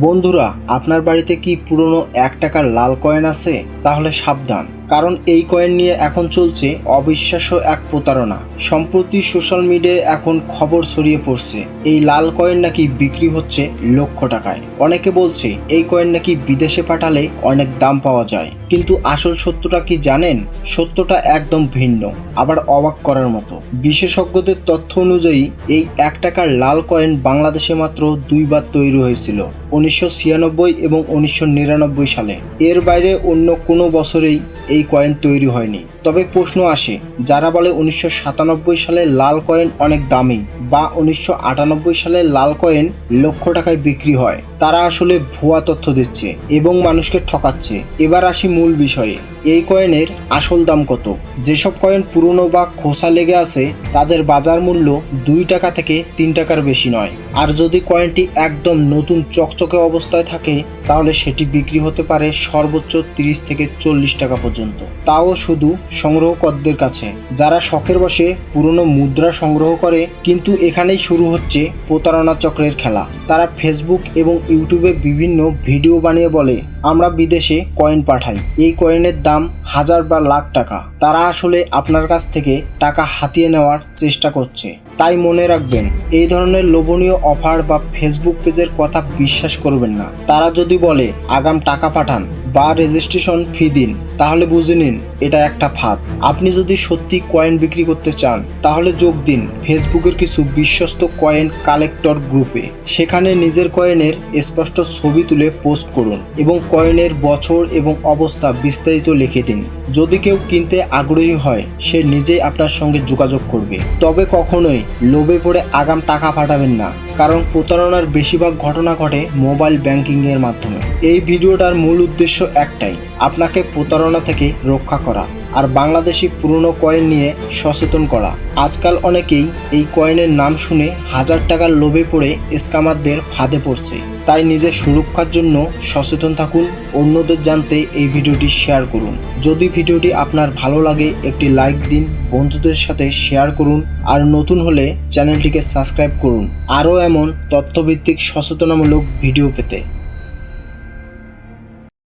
বন্ধুরা আপনার বাড়িতে কি পুরনো এক টাকার লাল কয়েন আছে? তাহলে সাবধান। কারণ এই কয়েন নিয়ে এখন চলছে অবিশ্বাস্য এক প্রতারণা। সম্প্রতি সোশ্যাল মিডিয়ায় এখন খবর ছড়িয়ে পড়ছে, এই লাল কয়েন নাকি বিক্রি হচ্ছে লক্ষ টাকায়। অনেকে বলছে, এই কয়েন নাকি বিদেশে পাঠালে অনেক দাম পাওয়া যায়। কিন্তু আসল সত্যটা কি জানেন? সত্যটা একদম ভিন্ন, আবার অবাক করার মতো। বিশেষজ্ঞদের তথ্য অনুযায়ী, এই এক টাকার লাল কয়েন বাংলাদেশে মাত্র দুইবার তৈরি হয়েছিল, উনিশশো ছিয়ানব্বই এবং উনিশশো নিরানব্বই সালে। এর বাইরে অন্য কোনো বছরেই এই কয়েন তৈরি হয়নি। তবে প্রশ্ন আসে, যারা বলে উনিশশো সাতানব্বই সালে লাল কয়েন অনেক দামি বা উনিশশো আটানব্বই সালে লাল কয়েন লক্ষ টাকায় বিক্রি হয়, তারা আসলে ভুয়া তথ্য দিচ্ছে এবং মানুষকে ঠকাচ্ছে। এবার আসি মূল বিষয়ে, এই কয়েনের আসল দাম কত? যেসব কয়েন পুরনো বা খোসা লেগে আছে, তাদের বাজার মূল্য দুই টাকা থেকে তিন টাকার বেশি নয়। আর যদি কয়েনটি একদম নতুন চকচকে অবস্থায় থাকে, তাহলে সেটি বিক্রি হতে পারে সর্বোচ্চ তিরিশ থেকে চল্লিশ টাকা পর্যন্ত। তাও শুধু সংগ্রহকদের কাছে। যারা শখের বসে পুরনো মুদ্রা সংগ্রহ করে, কিন্তু এখানেই শুরু হচ্ছে প্রতারণা চক্রের খেলা। তারা ফেসবুক এবং ইউটিউবে বিভিন্ন ভিডিও বানিয়ে বলে, আমরা বিদেশে কয়েন পাঠাই। এই কয়েনের দাম হাজার বা লাখ টাকা। তারা আসলে আপনার কাছ থেকে টাকা হাতিয়ে নেওয়ার চেষ্টা করছে। তাই মনে রাখবেন, এই ধরনের লোভনীয় অফার বা ফেসবুক পেজের কথা বিশ্বাস করবেন না। তারা যদি বলে, আগাম টাকা পাঠান বা রেজিস্ট্রেশন ফি দিন তাহলে বুঝে নিন, এটা একটা ফাঁদ। আপনি যদি সত্যি কয়েন বিক্রি করতে চান, তাহলে যোগ দিন ফেসবুকের কিছু বিশ্বস্ত কয়েন কালেক্টর গ্রুপে। সেখানে নিজের কয়েনের স্পষ্ট ছবি তুলে পোস্ট করুন এবং কয়েনের বছর এবং অবস্থা বিস্তারিত লিখে দিন। যদি কেউ কিনতে আগ্রহী হয়, সে নিজেই আপনার সঙ্গে যোগাযোগ করবে। তবে কখনোই লোভে পড়ে আগাম টাকা পাঠাবেন না, কারণ প্রতারণার বেশিরভাগ ঘটনা ঘটে মোবাইল ব্যাংকিং এর মাধ্যমে। এই ভিডিওটার মূল উদ্দেশ্য একটাই, আপনাকে প্রতারণা থেকে রক্ষা করা আর বাংলাদেশি পুরনো কয়েন নিয়ে সচেতন করা। আজকাল অনেকেই এই কয়েনের নাম শুনে হাজার টাকার লোভে পড়ে স্কামারদের ফাঁদে পড়ছে। তাই নিজের সুরক্ষার জন্য সচেতন থাকুন, অন্যদের জানতে এই ভিডিওটি শেয়ার করুন। যদি ভিডিওটি আপনার ভালো লাগে, একটি লাইক দিন, বন্ধুদের সাথে শেয়ার করুন, আর নতুন হলে চ্যানেলটিকে সাবস্ক্রাইব করুন। আরও এমন তথ্যভিত্তিক সচেতনামূলক ভিডিও পেতে।